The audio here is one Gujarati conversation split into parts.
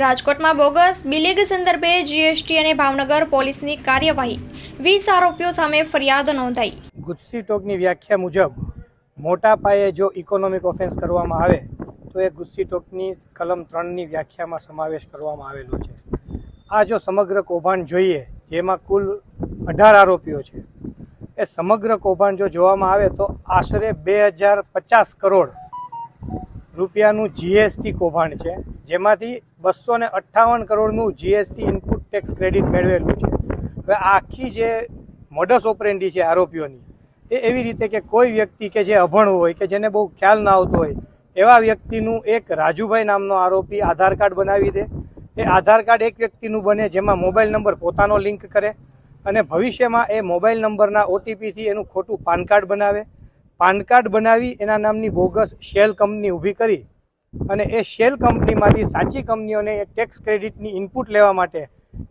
રાજકોટમાં બોગસ, બિલિંગ સંદર્ભે જીએસટી અને ભાવનગર પોલીસની કાર્યવાહી. વીસ આરોપીઓ સામે ફરિયાદ નોંધાઈ. ગુજસી ટોકની વ્યાખ્યા મુજબ, મોટા પાયે જો ઇકોનોમિક ઓફેન્સ કરવામાં આવે, તો એ ગુજસી ટોકની કલમ ત્રણની વ્યાખ્યામાં સમાવેશ કરવામાં આવેલો છે. આ જો સમગ્ર કૌભાંડ જોઈએ, જેમાં કુલ અઢાર આરોપીઓ છે, એ સમગ્ર કૌભાંડ જો જોવામાં આવે, તો આશરે બે હજાર પચાસ કરોડ રૂપિયાનું જીએસટી કૌભાંડ છે. જેમાંથી બસો ને અઠ્ઠાવન કરોડનું જીએસટી ઇનપુટ ટેક્સ ક્રેડિટ મેળવેલું છે. હવે આખી જે મોડસ ઓપરેન્ડી છે આરોપીઓની, એ એવી રીતે કે કોઈ વ્યક્તિ કે જે અભણ હોય, કે જેને બહુ ખ્યાલ ના આવતો હોય, એવા વ્યક્તિનું એક રાજુભાઈ નામનો આરોપી આધાર કાર્ડ બનાવી દે. એ આધાર કાર્ડ એક વ્યક્તિનું બને જેમાં મોબાઈલ નંબર પોતાનો લિંક કરે અને ભવિષ્યમાં એ મોબાઈલ નંબરના ઓટીપીથી એનું ખોટું પાન કાર્ડ બનાવે. પાન કાર્ડ બનાવી એના નામની બોગસ શેલ કંપની ઊભી કરી અને એ શેલ કંપનીમાંથી સાચી કંપનીઓને એ ટેક્સ ક્રેડિટની ઇનપુટ લેવા માટે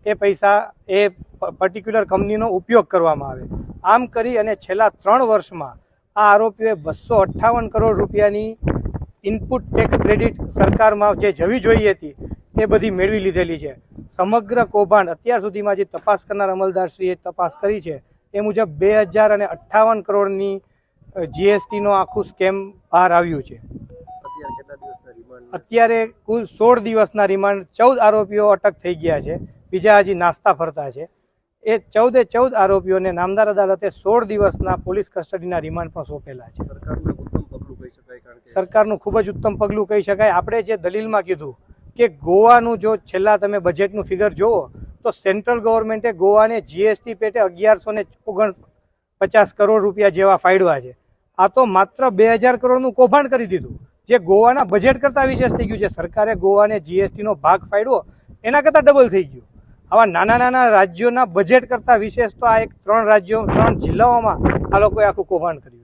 એ પૈસા, એ પર્ટિક્યુલર કંપનીનો ઉપયોગ કરવામાં આવે. આમ કરી અને છેલ્લા ત્રણ વર્ષમાં આ આરોપીઓએ બસો અઠ્ઠાવન કરોડ રૂપિયાની ઇનપુટ ટેક્સ ક્રેડિટ સરકારમાં જે જવી જોઈએ હતી, એ બધી મેળવી લીધેલી છે. સમગ્ર કૌભાંડ અત્યાર સુધીમાં જે તપાસ કરનાર અમલદારશ્રીએ તપાસ કરી છે, એ મુજબ બે હજાર અને અઠ્ઠાવન કરોડની જીએસટીનો આખું સ્કેમ બહાર આવ્યું છે. અત્યારે કુલ સોળ દિવસના રિમાન્ડ ચૌદ આરોપીઓ અટક થઈ ગયા છે. બીજા હજી નાસ્તા ફરતા છે. એ ચૌદે ચૌદ આરોપીઓને નામદાર અદાલતે સોળ દિવસના પોલીસ કસ્ટડીના રિમાન્ડ પણ સોંપેલા છે. સરકારનું ખૂબ જ ઉત્તમ પગલું કહી શકાય. આપણે જે દલીલમાં કીધું કે ગોવાનું જો છેલ્લા તમે બજેટનું ફિગર જુઓ તો સેન્ટ્રલ ગવર્મેન્ટે ગોવાને જીએસટી પેટે અગિયારસો ને ઓગણ પચાસ કરોડ રૂપિયા જેવા ફાળવા છે. આ તો માત્ર બે હજાર કરોડનું કૌભાંડ કરી દીધું. જે ગોવાના બજેટ કરતાં વિશેષ થઈ ગયું છે. સરકારે ગોવાને જીએસટીનો ભાગ ફાડ્યો, એના કરતાં ડબલ થઈ ગયું. આવા નાના નાના રાજ્યોના બજેટ કરતાં વિશેષ તો આ એક ત્રણ રાજ્યો, ત્રણ જિલ્લાઓમાં આ લોકોએ આખું કૌભાંડ કર્યું.